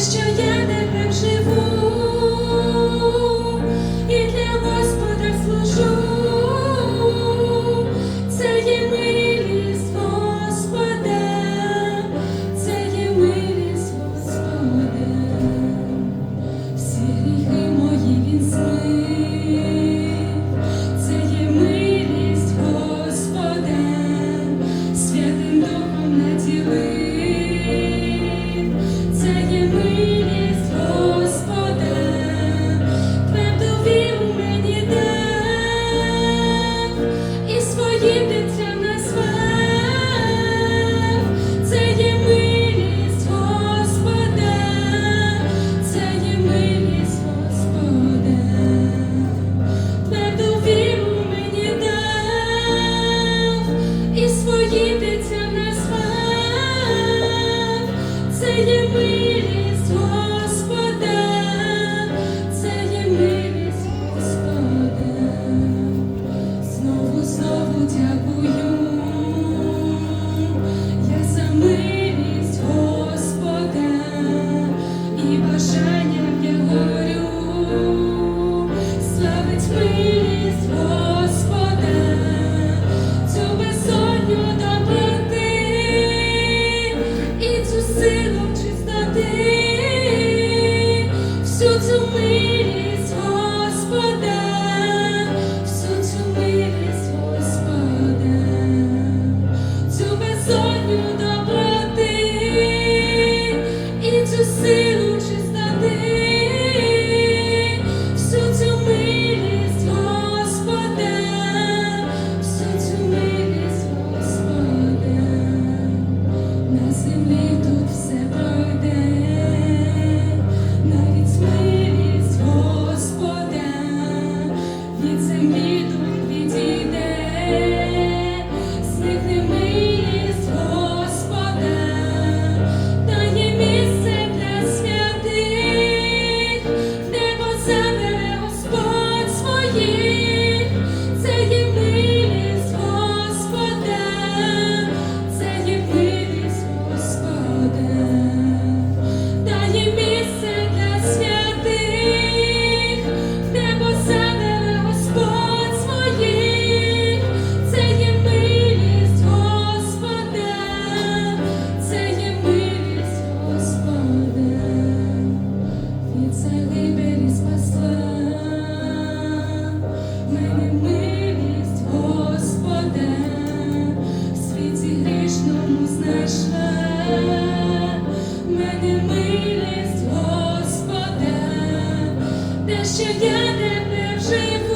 Що я не проживу. Своїм Знову дякую силу чистоти, що я тебе живу,